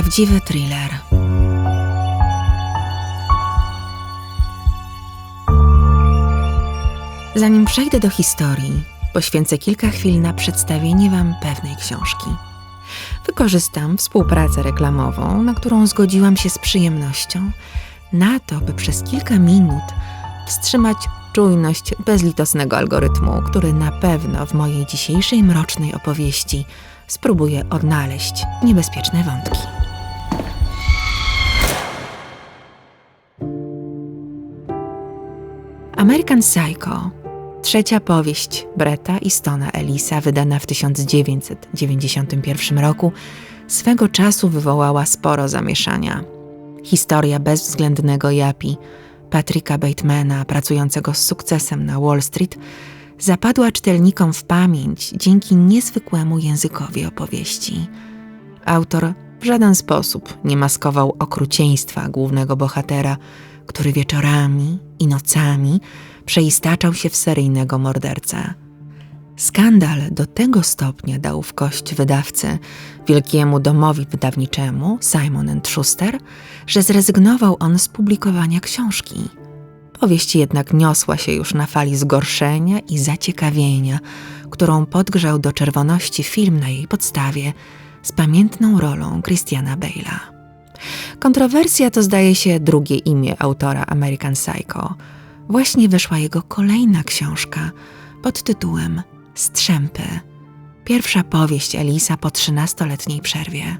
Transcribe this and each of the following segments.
prawdziwy thriller. Zanim przejdę do historii, poświęcę kilka chwil na przedstawienie Wam pewnej książki. Wykorzystam współpracę reklamową, na którą zgodziłam się z przyjemnością, na to, by przez kilka minut wstrzymać czujność bezlitosnego algorytmu, który na pewno w mojej dzisiejszej mrocznej opowieści spróbuje odnaleźć niebezpieczne wątki. American Psycho, trzecia powieść Bretta i Stona Elisa, wydana w 1991 roku, swego czasu wywołała sporo zamieszania. Historia bezwzględnego Japi, Patricka Batemana, pracującego z sukcesem na Wall Street, zapadła czytelnikom w pamięć dzięki niezwykłemu językowi opowieści. Autor w żaden sposób nie maskował okrucieństwa głównego bohatera, który wieczorami i nocami przeistaczał się w seryjnego mordercę. Skandal do tego stopnia dał w kość wydawcy, wielkiemu domowi wydawniczemu Simon Schuster, że zrezygnował on z publikowania książki. Powieść jednak niosła się już na fali zgorszenia i zaciekawienia, którą podgrzał do czerwoności film na jej podstawie z pamiętną rolą Christiana Bale'a. Kontrowersja to zdaje się drugie imię autora American Psycho. Właśnie wyszła jego kolejna książka pod tytułem Strzępy. Pierwsza powieść Elisa po trzynastoletniej przerwie.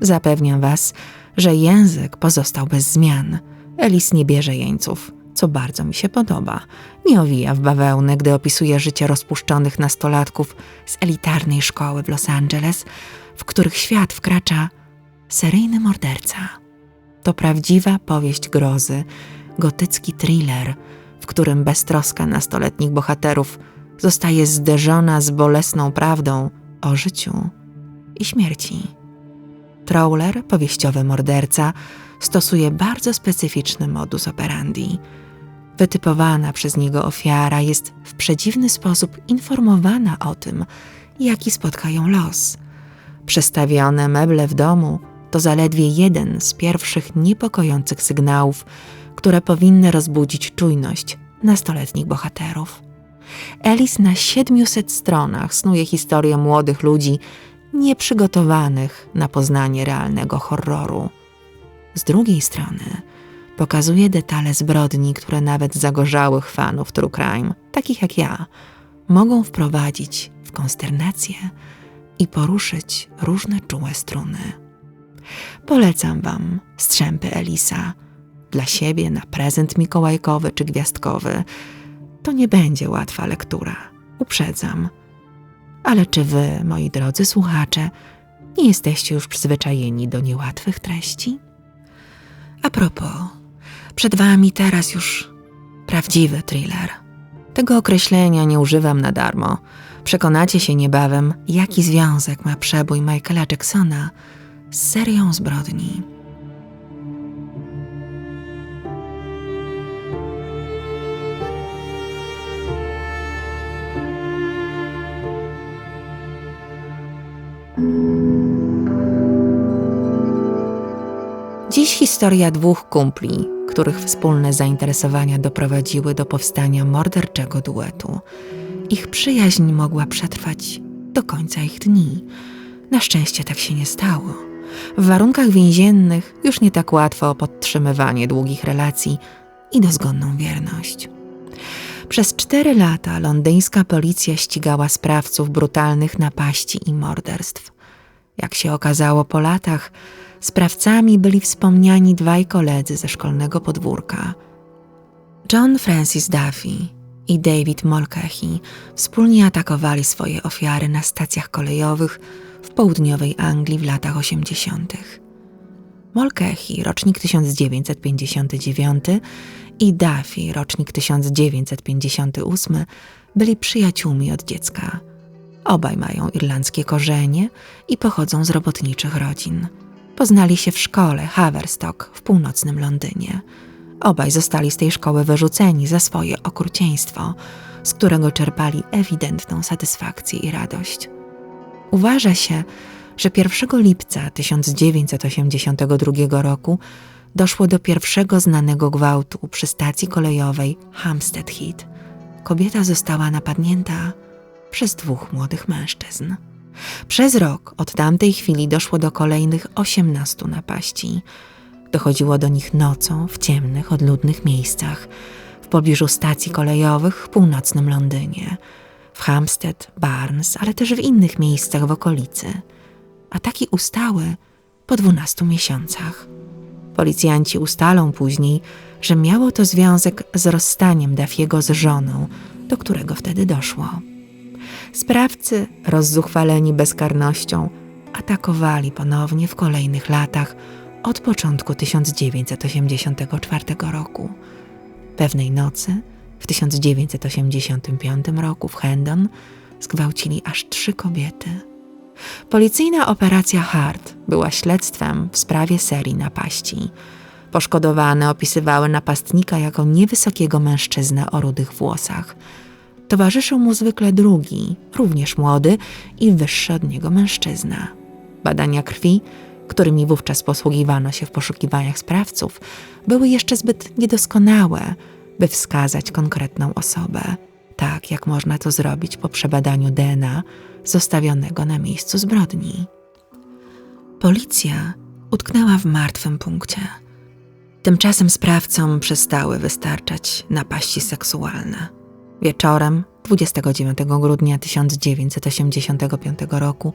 Zapewniam was, że język pozostał bez zmian. Elis nie bierze jeńców, co bardzo mi się podoba. Nie owija w bawełnę, gdy opisuje życie rozpuszczonych nastolatków z elitarnej szkoły w Los Angeles, w których świat wkracza seryjny morderca. To prawdziwa powieść grozy, gotycki thriller, w którym beztroska nastoletnich bohaterów zostaje zderzona z bolesną prawdą o życiu i śmierci. Trawler, powieściowy morderca, stosuje bardzo specyficzny modus operandi. Wytypowana przez niego ofiara jest w przedziwny sposób informowana o tym, jaki spotka ją los. Przestawione meble w domu to zaledwie jeden z pierwszych niepokojących sygnałów, które powinny rozbudzić czujność nastoletnich bohaterów. Elis na 700 stronach snuje historię młodych ludzi nieprzygotowanych na poznanie realnego horroru. Z drugiej strony pokazuje detale zbrodni, które nawet zagorzałych fanów true crime, takich jak ja, mogą wprowadzić w konsternację i poruszyć różne czułe struny. Polecam Wam strzępy Elisa dla siebie na prezent mikołajkowy czy gwiazdkowy. To nie będzie łatwa lektura, uprzedzam. Ale czy Wy, moi drodzy słuchacze, nie jesteście już przyzwyczajeni do niełatwych treści? A propos, przed Wami teraz już prawdziwy thriller. Tego określenia nie używam na darmo. Przekonacie się niebawem, jaki związek ma przebój Michaela Jacksona serią zbrodni. Dziś historia dwóch kumpli, których wspólne zainteresowania doprowadziły do powstania morderczego duetu. Ich przyjaźń mogła przetrwać do końca ich dni. Na szczęście tak się nie stało. W warunkach więziennych już nie tak łatwo o podtrzymywanie długich relacji i dozgonną wierność. Przez cztery lata londyńska policja ścigała sprawców brutalnych napaści i morderstw. Jak się okazało po latach, sprawcami byli wspomniani dwaj koledzy ze szkolnego podwórka. John Francis Duffy i David Mulcahy wspólnie atakowali swoje ofiary na stacjach kolejowych w południowej Anglii w latach 80. Mulcahy, rocznik 1959 i Duffy, rocznik 1958, byli przyjaciółmi od dziecka. Obaj mają irlandzkie korzenie i pochodzą z robotniczych rodzin. Poznali się w szkole Haverstock w północnym Londynie. Obaj zostali z tej szkoły wyrzuceni za swoje okrucieństwo, z którego czerpali ewidentną satysfakcję i radość. Uważa się, że 1 lipca 1982 roku doszło do pierwszego znanego gwałtu przy stacji kolejowej Hampstead Heath. Kobieta została napadnięta przez dwóch młodych mężczyzn. Przez rok od tamtej chwili doszło do kolejnych 18 napaści. Dochodziło do nich nocą w ciemnych, odludnych miejscach, w pobliżu stacji kolejowych w północnym Londynie, w Hampstead, Barnes, ale też w innych miejscach w okolicy. Ataki ustały po 12 miesiącach. Policjanci ustalą później, że miało to związek z rozstaniem Dafiego z żoną, do którego wtedy doszło. Sprawcy, rozzuchwaleni bezkarnością, atakowali ponownie w kolejnych latach od początku 1984 roku. Pewnej nocy, w 1985 roku w Hendon, zgwałcili aż trzy kobiety. Policyjna operacja Hart była śledztwem w sprawie serii napaści. Poszkodowane opisywały napastnika jako niewysokiego mężczyznę o rudych włosach. Towarzyszył mu zwykle drugi, również młody i wyższy od niego mężczyzna. Badania krwi, którymi wówczas posługiwano się w poszukiwaniach sprawców, były jeszcze zbyt niedoskonałe, by wskazać konkretną osobę, tak jak można to zrobić po przebadaniu DNA zostawionego na miejscu zbrodni. Policja utknęła w martwym punkcie. Tymczasem sprawcom przestały wystarczać napaści seksualne. Wieczorem 29 grudnia 1985 roku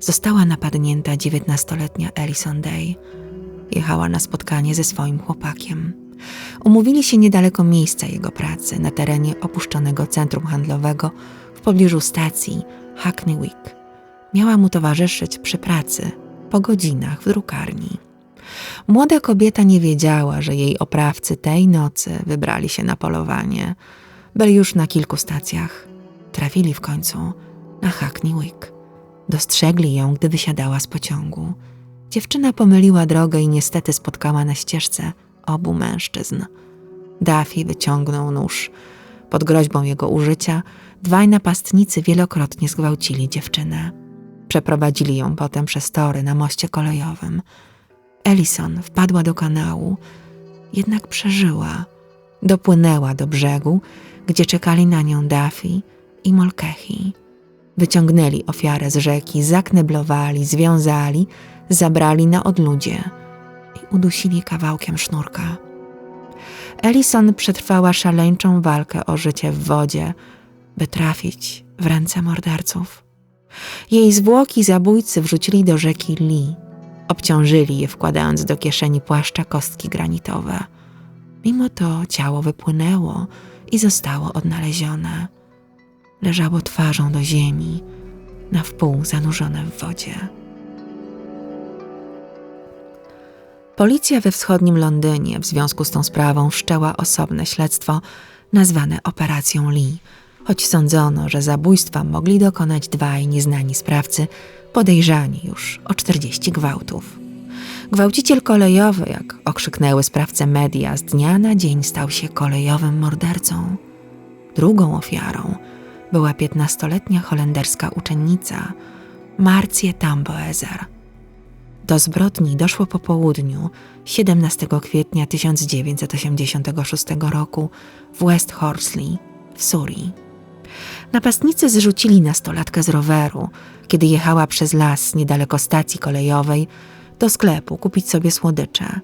została napadnięta 19-letnia Alison Day. Jechała na spotkanie ze swoim chłopakiem. Umówili się niedaleko miejsca jego pracy, na terenie opuszczonego centrum handlowego w pobliżu stacji Hackney Wick. Miała mu towarzyszyć przy pracy, po godzinach w drukarni. Młoda kobieta nie wiedziała, że jej oprawcy tej nocy wybrali się na polowanie. Byli już na kilku stacjach. Trafili w końcu na Hackney Wick. Dostrzegli ją, gdy wysiadała z pociągu. Dziewczyna pomyliła drogę i niestety spotkała na ścieżce obu mężczyzn. Daffy wyciągnął nóż. Pod groźbą jego użycia dwaj napastnicy wielokrotnie zgwałcili dziewczynę. Przeprowadzili ją potem przez tory na moście kolejowym. Ellison wpadła do kanału, jednak przeżyła. Dopłynęła do brzegu, gdzie czekali na nią Daffy i Molkechi. Wyciągnęli ofiarę z rzeki, zakneblowali, związali, zabrali na odludzie i udusili kawałkiem sznurka. Ellison przetrwała szaleńczą walkę o życie w wodzie, by trafić w ręce morderców. Jej zwłoki zabójcy wrzucili do rzeki Lee. Obciążyli je, wkładając do kieszeni płaszcza kostki granitowe. Mimo to ciało wypłynęło i zostało odnalezione. Leżało twarzą do ziemi, na wpół zanurzone w wodzie. Policja we wschodnim Londynie w związku z tą sprawą wszczęła osobne śledztwo nazwane Operacją Lee, choć sądzono, że zabójstwa mogli dokonać dwaj nieznani sprawcy, podejrzani już o 40 gwałtów. Gwałciciel kolejowy, jak okrzyknęły sprawcę media, z dnia na dzień stał się kolejowym mordercą. Drugą ofiarą była piętnastoletnia holenderska uczennica Marcie Tamboezer. Do zbrodni doszło po południu 17 kwietnia 1986 roku w West Horsley w Surrey. Napastnicy zrzucili nastolatkę z roweru, kiedy jechała przez las niedaleko stacji kolejowej do sklepu kupić sobie słodycze.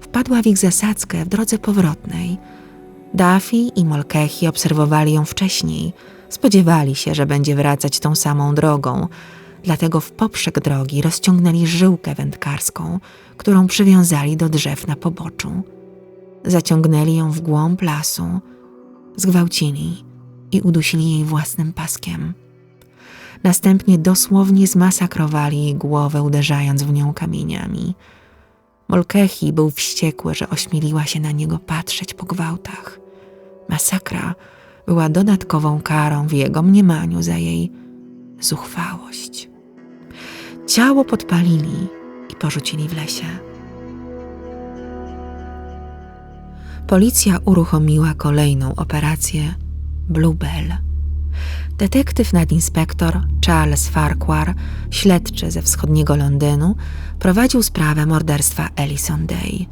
Wpadła w ich zasadzkę w drodze powrotnej. Daffy i Molkechi obserwowali ją wcześniej. Spodziewali się, że będzie wracać tą samą drogą, dlatego w poprzek drogi rozciągnęli żyłkę wędkarską, którą przywiązali do drzew na poboczu. Zaciągnęli ją w głąb lasu, zgwałcili i udusili jej własnym paskiem. Następnie dosłownie zmasakrowali jej głowę, uderzając w nią kamieniami. Molkechi był wściekły, że ośmieliła się na niego patrzeć po gwałtach. Masakra była dodatkową karą w jego mniemaniu za jej zuchwałość. Ciało podpalili i porzucili w lesie. Policja uruchomiła kolejną operację Bluebell. Detektyw nadinspektor Charles Farquhar, śledczy ze wschodniego Londynu, prowadził sprawę morderstwa Ellison Day.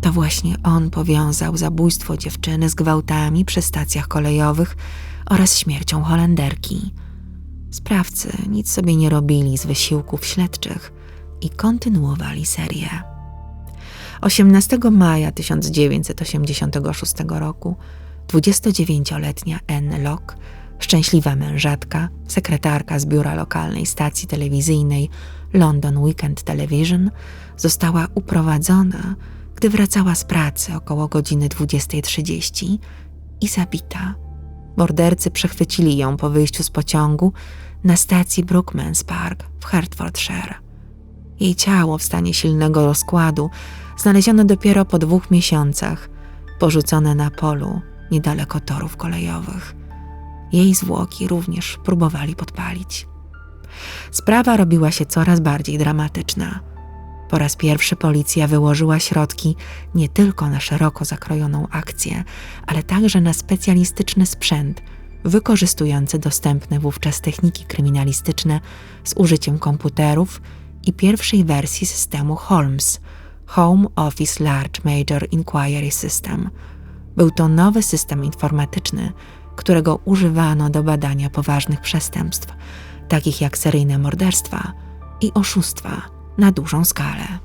To właśnie on powiązał zabójstwo dziewczyny z gwałtami przy stacjach kolejowych oraz śmiercią Holenderki. Sprawcy nic sobie nie robili z wysiłków śledczych i kontynuowali serię. 18 maja 1986 roku 29-letnia Anne Locke, szczęśliwa mężatka, sekretarka z biura lokalnej stacji telewizyjnej London Weekend Television, została uprowadzona, gdy wracała z pracy około godziny 20.30 i zabita. Mordercy przechwycili ją po wyjściu z pociągu na stacji Brookmans Park w Hertfordshire. Jej ciało w stanie silnego rozkładu znaleziono dopiero po dwóch miesiącach, porzucone na polu niedaleko torów kolejowych. Jej zwłoki również próbowali podpalić. Sprawa robiła się coraz bardziej dramatyczna. Po raz pierwszy policja wyłożyła środki nie tylko na szeroko zakrojoną akcję, ale także na specjalistyczny sprzęt wykorzystujący dostępne wówczas techniki kryminalistyczne z użyciem komputerów i pierwszej wersji systemu Holmes Home Office Large Major Inquiry System. Był to nowy system informatyczny, którego używano do badania poważnych przestępstw, takich jak seryjne morderstwa i oszustwa na dużą skalę.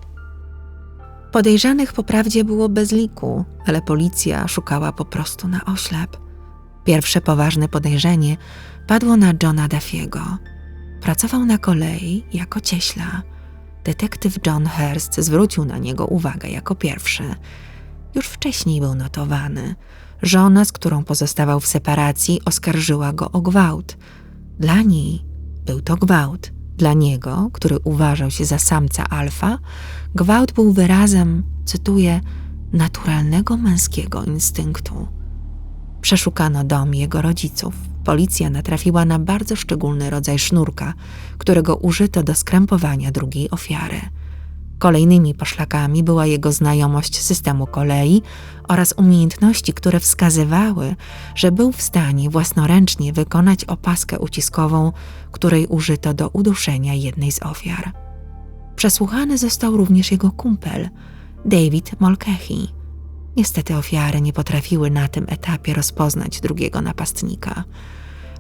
Podejrzanych po prawdzie było bez liku, ale policja szukała po prostu na oślep. Pierwsze poważne podejrzenie padło na Johna Duffiego. Pracował na kolei jako cieśla. Detektyw John Hurst zwrócił na niego uwagę jako pierwszy. Już wcześniej był notowany. Żona, z którą pozostawał w separacji, oskarżyła go o gwałt. Dla niej był to gwałt. Dla niego, który uważał się za samca alfa, gwałt był wyrazem, cytuję, naturalnego męskiego instynktu. Przeszukano dom jego rodziców. Policja natrafiła na bardzo szczególny rodzaj sznurka, którego użyto do skrępowania drugiej ofiary. Kolejnymi poszlakami była jego znajomość systemu kolei oraz umiejętności, które wskazywały, że był w stanie własnoręcznie wykonać opaskę uciskową, której użyto do uduszenia jednej z ofiar. Przesłuchany został również jego kumpel, David Mulcahy. Niestety ofiary nie potrafiły na tym etapie rozpoznać drugiego napastnika.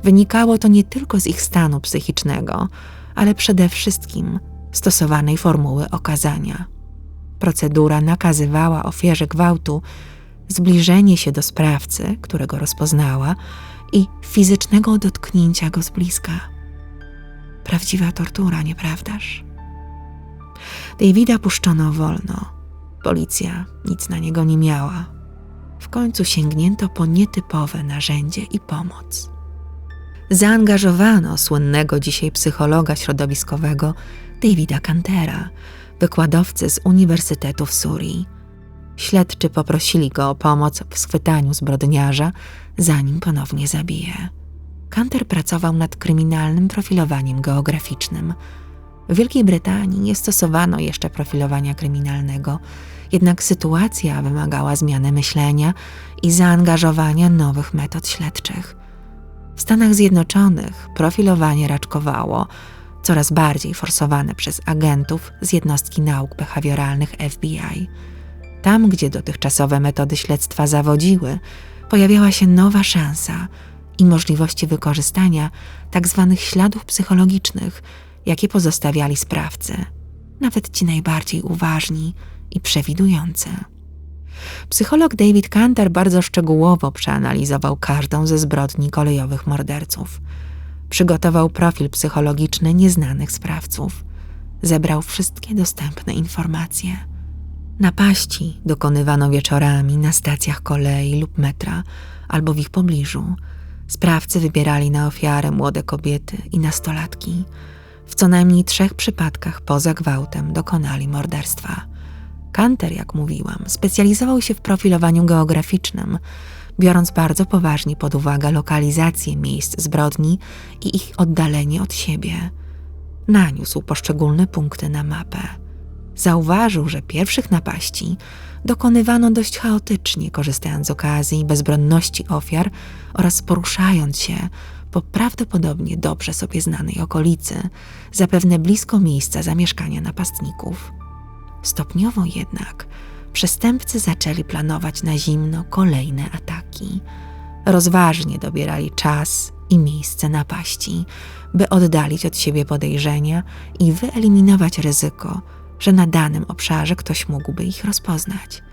Wynikało to nie tylko z ich stanu psychicznego, ale przede wszystkim stosowanej formuły okazania. Procedura nakazywała ofierze gwałtu zbliżenie się do sprawcy, którego rozpoznała, i fizycznego dotknięcia go z bliska. Prawdziwa tortura, nieprawdaż? Davida puszczono wolno. Policja nic na niego nie miała. W końcu sięgnięto po nietypowe narzędzie i pomoc. Zaangażowano słynnego dzisiaj psychologa środowiskowego Davida Cantera, wykładowcy z Uniwersytetu w Surii. Śledczy poprosili go o pomoc w schwytaniu zbrodniarza, zanim ponownie zabije. Kanter pracował nad kryminalnym profilowaniem geograficznym. W Wielkiej Brytanii nie stosowano jeszcze profilowania kryminalnego, jednak sytuacja wymagała zmiany myślenia i zaangażowania nowych metod śledczych. W Stanach Zjednoczonych profilowanie raczkowało, coraz bardziej forsowane przez agentów z jednostki nauk behawioralnych FBI. Tam, gdzie dotychczasowe metody śledztwa zawodziły, pojawiała się nowa szansa i możliwości wykorzystania tzw. Tak śladów psychologicznych, jakie pozostawiali sprawcy, nawet ci najbardziej uważni i przewidujący. Psycholog David Cantor bardzo szczegółowo przeanalizował każdą ze zbrodni kolejowych morderców. Przygotował profil psychologiczny nieznanych sprawców. Zebrał wszystkie dostępne informacje. Napaści dokonywano wieczorami na stacjach kolei lub metra albo w ich pobliżu. Sprawcy wybierali na ofiarę młode kobiety i nastolatki. W co najmniej trzech przypadkach poza gwałtem dokonali morderstwa. Kanter, jak mówiłam, specjalizował się w profilowaniu geograficznym, biorąc bardzo poważnie pod uwagę lokalizację miejsc zbrodni i ich oddalenie od siebie. Naniósł poszczególne punkty na mapę. Zauważył, że pierwszych napaści dokonywano dość chaotycznie, korzystając z okazji bezbronności ofiar oraz poruszając się po prawdopodobnie dobrze sobie znanej okolicy, zapewne blisko miejsca zamieszkania napastników. Stopniowo jednak przestępcy zaczęli planować na zimno kolejne ataki. Rozważnie dobierali czas i miejsce napaści, by oddalić od siebie podejrzenia i wyeliminować ryzyko, że na danym obszarze ktoś mógłby ich rozpoznać.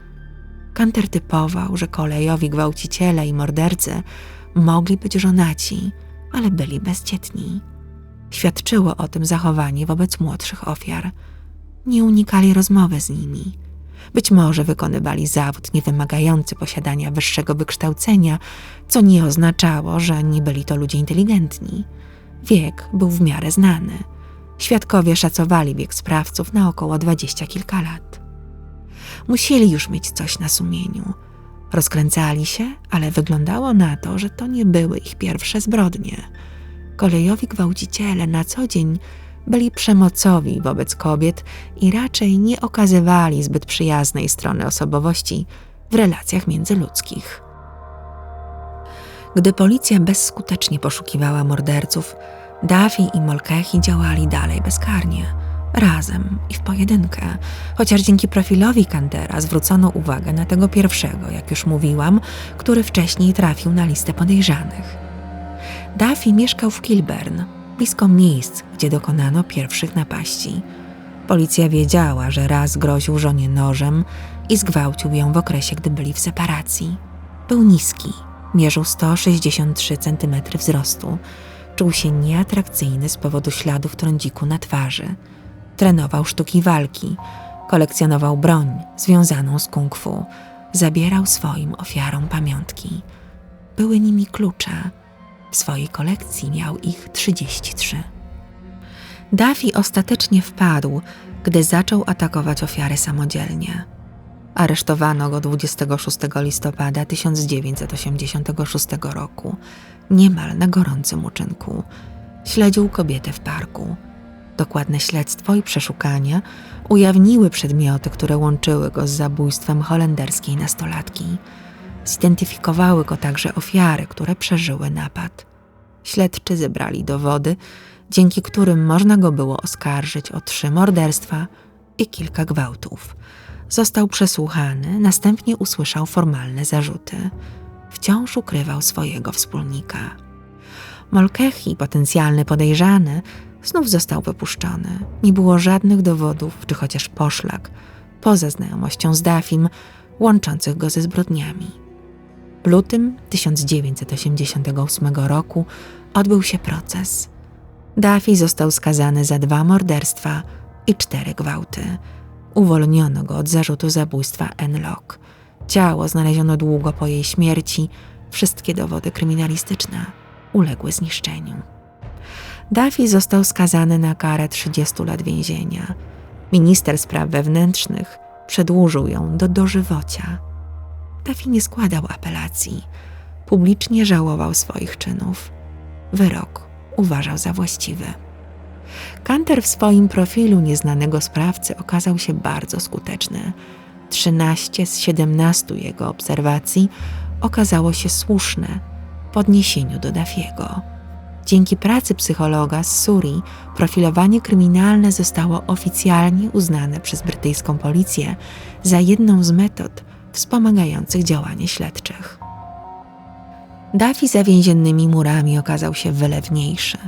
Kanter typował, że kolejowi gwałciciele i mordercy mogli być żonaci, ale byli bezdzietni. Świadczyło o tym zachowanie wobec młodszych ofiar. Nie unikali rozmowy z nimi. Być może wykonywali zawód niewymagający posiadania wyższego wykształcenia, co nie oznaczało, że nie byli to ludzie inteligentni. Wiek był w miarę znany. Świadkowie szacowali wiek sprawców na około dwadzieścia kilka lat. Musieli już mieć coś na sumieniu. Rozkręcali się, ale wyglądało na to, że to nie były ich pierwsze zbrodnie. Kolejowi gwałciciele na co dzień byli przemocowi wobec kobiet i raczej nie okazywali zbyt przyjaznej strony osobowości w relacjach międzyludzkich. Gdy policja bezskutecznie poszukiwała morderców, Daffy i Molkechi działali dalej bezkarnie, razem i w pojedynkę, chociaż dzięki profilowi Kantera zwrócono uwagę na tego pierwszego, jak już mówiłam, który wcześniej trafił na listę podejrzanych. Daffy mieszkał w Kilburn, blisko miejsc, gdzie dokonano pierwszych napaści. Policja wiedziała, że raz groził żonie nożem i zgwałcił ją w okresie, gdy byli w separacji. Był niski, mierzył 163 cm wzrostu. Czuł się nieatrakcyjny z powodu śladów trądziku na twarzy. Trenował sztuki walki, kolekcjonował broń związaną z kung fu, zabierał swoim ofiarom pamiątki. Były nimi klucze. W swojej kolekcji miał ich 33. Daffy ostatecznie wpadł, gdy zaczął atakować ofiary samodzielnie. Aresztowano go 26 listopada 1986 roku, niemal na gorącym uczynku. Śledził kobietę w parku. Dokładne śledztwo i przeszukania ujawniły przedmioty, które łączyły go z zabójstwem holenderskiej nastolatki. Zidentyfikowały go także ofiary, które przeżyły napad. Śledczy zebrali dowody, dzięki którym można go było oskarżyć o trzy morderstwa i kilka gwałtów. Został przesłuchany, następnie usłyszał formalne zarzuty. Wciąż ukrywał swojego wspólnika. Molkechi, potencjalny podejrzany, znów został wypuszczony. Nie było żadnych dowodów, czy chociaż poszlak, poza znajomością z Dafim, łączących go ze zbrodniami. W lutym 1988 roku odbył się proces. Daffy został skazany za dwa morderstwa i cztery gwałty. Uwolniono go od zarzutu zabójstwa Enlock. Ciało znaleziono długo po jej śmierci. Wszystkie dowody kryminalistyczne uległy zniszczeniu. Daffy został skazany na karę 30 lat więzienia. Minister spraw wewnętrznych przedłużył ją do dożywocia. Daffy nie składał apelacji. Publicznie żałował swoich czynów. Wyrok uważał za właściwy. Kanter w swoim profilu nieznanego sprawcy okazał się bardzo skuteczny. 13 z 17 jego obserwacji okazało się słuszne w odniesieniu do Dafiego. Dzięki pracy psychologa z Suri profilowanie kryminalne zostało oficjalnie uznane przez brytyjską policję za jedną z metod wspomagających działanie śledczych. Dafi za więziennymi murami okazał się wylewniejszy,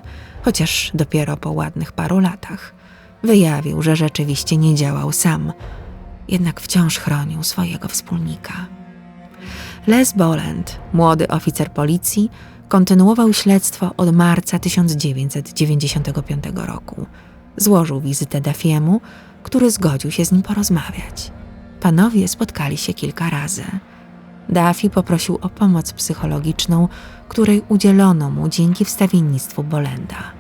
chociaż dopiero po ładnych paru latach wyjawił, że rzeczywiście nie działał sam, jednak wciąż chronił swojego wspólnika. Les Boland, młody oficer policji, kontynuował śledztwo od marca 1995 roku. Złożył wizytę Dafiemu, który zgodził się z nim porozmawiać. Panowie spotkali się kilka razy. Daffy poprosił o pomoc psychologiczną, której udzielono mu dzięki wstawiennictwu Bolenda.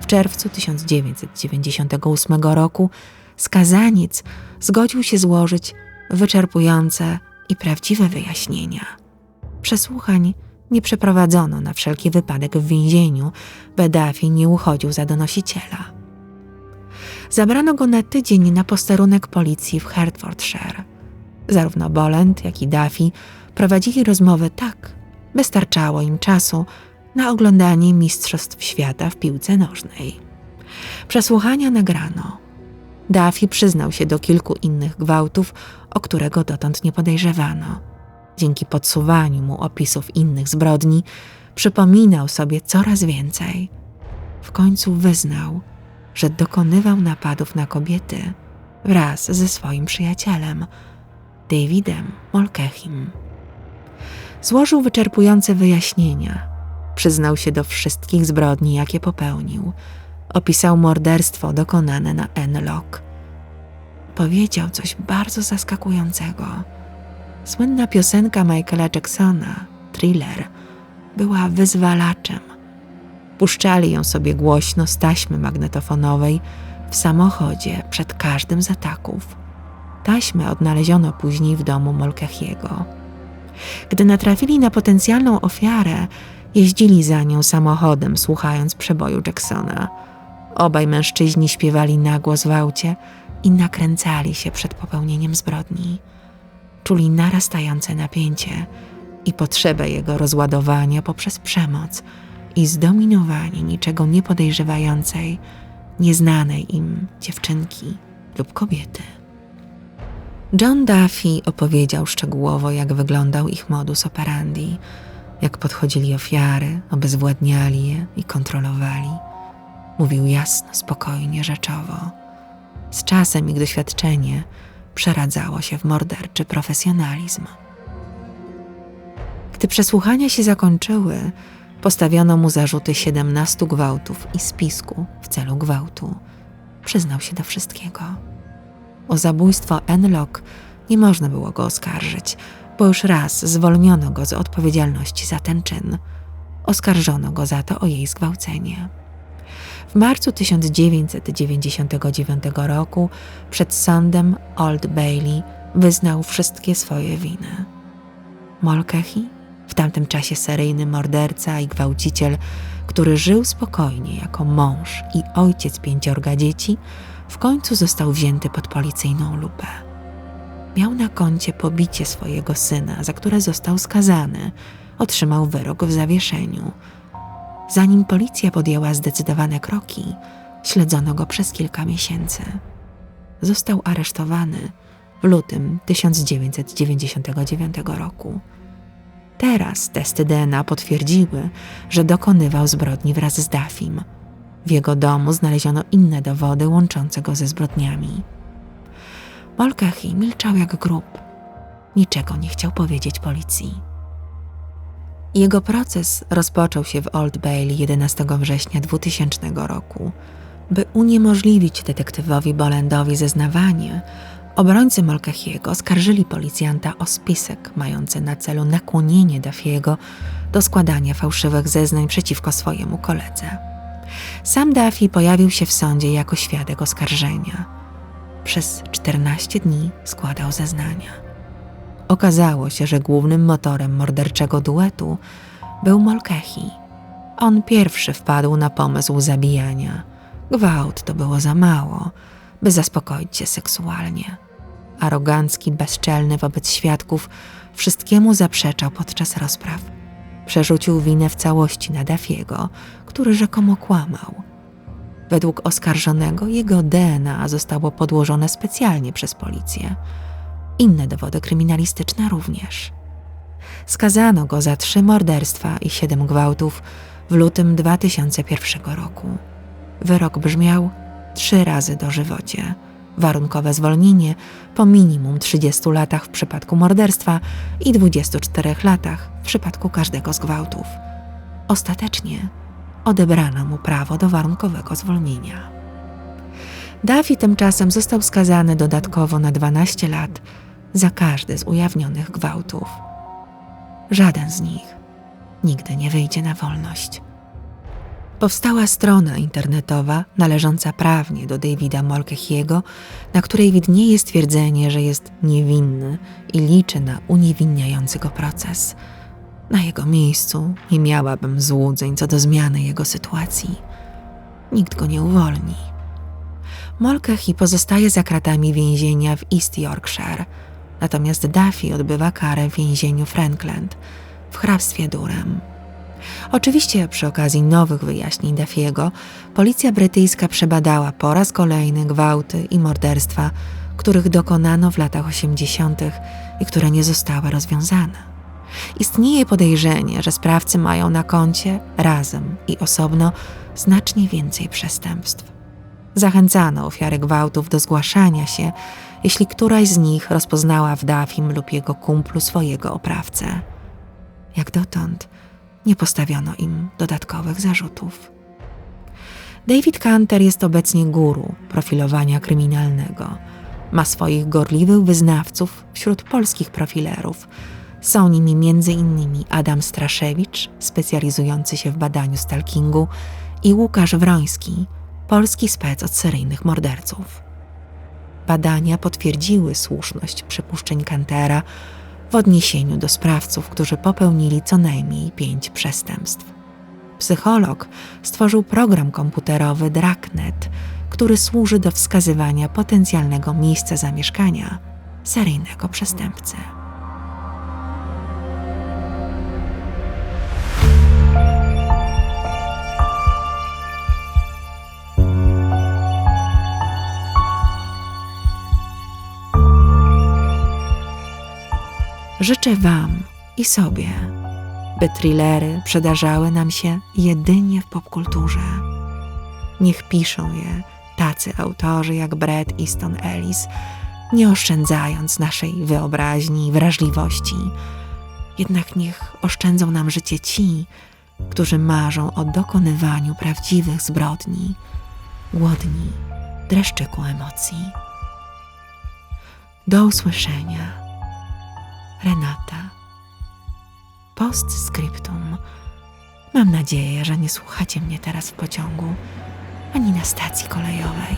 W czerwcu 1998 roku skazaniec zgodził się złożyć wyczerpujące i prawdziwe wyjaśnienia. Przesłuchań nie przeprowadzono na wszelki wypadek w więzieniu, by Daffy nie uchodził za donosiciela. Zabrano go na tydzień na posterunek policji w Hertfordshire. Zarówno Bolend, jak i Daffy prowadzili rozmowę tak, by starczało im czasu na oglądanie Mistrzostw Świata w piłce nożnej. Przesłuchania nagrano. Daffy przyznał się do kilku innych gwałtów, o którego dotąd nie podejrzewano. Dzięki podsuwaniu mu opisów innych zbrodni, przypominał sobie coraz więcej. W końcu wyznał, że dokonywał napadów na kobiety wraz ze swoim przyjacielem, Davidem Molkechim. Złożył wyczerpujące wyjaśnienia. Przyznał się do wszystkich zbrodni, jakie popełnił. Opisał morderstwo dokonane na Enlock. Powiedział coś bardzo zaskakującego. Słynna piosenka Michaela Jacksona, Thriller, była wyzwalaczem. Puszczali ją sobie głośno z taśmy magnetofonowej w samochodzie przed każdym z ataków. Taśmę odnaleziono później w domu Molkechiego. Gdy natrafili na potencjalną ofiarę, jeździli za nią samochodem, słuchając przeboju Jacksona. Obaj mężczyźni śpiewali na głos w aucie i nakręcali się przed popełnieniem zbrodni. Czuli narastające napięcie i potrzebę jego rozładowania poprzez przemoc i zdominowanie niczego niepodejrzewającej, nieznanej im dziewczynki lub kobiety. John Duffy opowiedział szczegółowo, jak wyglądał ich modus operandi, jak podchodzili ofiary, obezwładniali je i kontrolowali. Mówił jasno, spokojnie, rzeczowo. Z czasem ich doświadczenie przeradzało się w morderczy profesjonalizm. Gdy przesłuchania się zakończyły, postawiono mu zarzuty 17 gwałtów i spisku w celu gwałtu. Przyznał się do wszystkiego. O zabójstwo Enlock nie można było go oskarżyć, bo już raz zwolniono go z odpowiedzialności za ten czyn. Oskarżono go za to o jej zgwałcenie. W marcu 1999 roku przed sądem Old Bailey wyznał wszystkie swoje winy. Molkechi, tamtym czasie seryjny morderca i gwałciciel, który żył spokojnie jako mąż i ojciec pięciorga dzieci, w końcu został wzięty pod policyjną lupę. Miał na koncie pobicie swojego syna, za które został skazany. Otrzymał wyrok w zawieszeniu. Zanim policja podjęła zdecydowane kroki, śledzono go przez kilka miesięcy. Został aresztowany w lutym 1999 roku. Teraz testy DNA potwierdziły, że dokonywał zbrodni wraz z Dafim. W jego domu znaleziono inne dowody łączące go ze zbrodniami. Molkechi milczał jak grób. Niczego nie chciał powiedzieć policji. Jego proces rozpoczął się w Old Bailey 11 września 2000 roku. By uniemożliwić detektywowi Bolendowi zeznawanie, obrońcy Molkechiego skarżyli policjanta o spisek mający na celu nakłonienie Dafiego do składania fałszywych zeznań przeciwko swojemu koledze. Sam Daffy pojawił się w sądzie jako świadek oskarżenia. Przez 14 dni składał zeznania. Okazało się, że głównym motorem morderczego duetu był Molkechi. On pierwszy wpadł na pomysł zabijania. Gwałt to było za mało, by zaspokoić się seksualnie. Arogancki, bezczelny wobec świadków, wszystkiemu zaprzeczał podczas rozpraw. Przerzucił winę w całości na Dafiego, który rzekomo kłamał. Według oskarżonego jego DNA zostało podłożone specjalnie przez policję. Inne dowody kryminalistyczne również. Skazano go za trzy morderstwa i siedem gwałtów w lutym 2001 roku. Wyrok brzmiał trzy razy dożywocie, warunkowe zwolnienie po minimum 30 latach w przypadku morderstwa i 24 latach w przypadku każdego z gwałtów. Ostatecznie odebrano mu prawo do warunkowego zwolnienia. Dafi tymczasem został skazany dodatkowo na 12 lat za każdy z ujawnionych gwałtów. Żaden z nich nigdy nie wyjdzie na wolność. Powstała strona internetowa należąca prawnie do Davida Molkechiego, na której widnieje stwierdzenie, że jest niewinny i liczy na uniewinniający go proces – na jego miejscu nie miałabym złudzeń co do zmiany jego sytuacji. Nikt go nie uwolni. Molkechi pozostaje za kratami więzienia w East Yorkshire, natomiast Duffy odbywa karę w więzieniu Frankland w hrabstwie Durham. Oczywiście przy okazji nowych wyjaśnień Dafiego, policja brytyjska przebadała po raz kolejny gwałty i morderstwa, których dokonano w latach 80. i które nie zostały rozwiązane. Istnieje podejrzenie, że sprawcy mają na koncie razem i osobno znacznie więcej przestępstw. Zachęcano ofiary gwałtów do zgłaszania się, jeśli któraś z nich rozpoznała w Dafim lub jego kumplu swojego oprawcę. Jak dotąd nie postawiono im dodatkowych zarzutów. David Canter jest obecnie guru profilowania kryminalnego. Ma swoich gorliwych wyznawców wśród polskich profilerów. Są nimi m.in. Adam Straszewicz, specjalizujący się w badaniu stalkingu, i Łukasz Wroński, polski spec od seryjnych morderców. Badania potwierdziły słuszność przypuszczeń Kantera w odniesieniu do sprawców, którzy popełnili co najmniej pięć przestępstw. Psycholog stworzył program komputerowy Dragnet, który służy do wskazywania potencjalnego miejsca zamieszkania seryjnego przestępcy. Życzę Wam i sobie, by thrillery przydarzały nam się jedynie w popkulturze. Niech piszą je tacy autorzy jak Bret Easton Ellis, nie oszczędzając naszej wyobraźni i wrażliwości. Jednak niech oszczędzą nam życie ci, którzy marzą o dokonywaniu prawdziwych zbrodni, głodni dreszczyku emocji. Do usłyszenia. Renata. Postscriptum. Mam nadzieję, że nie słuchacie mnie teraz w pociągu ani na stacji kolejowej.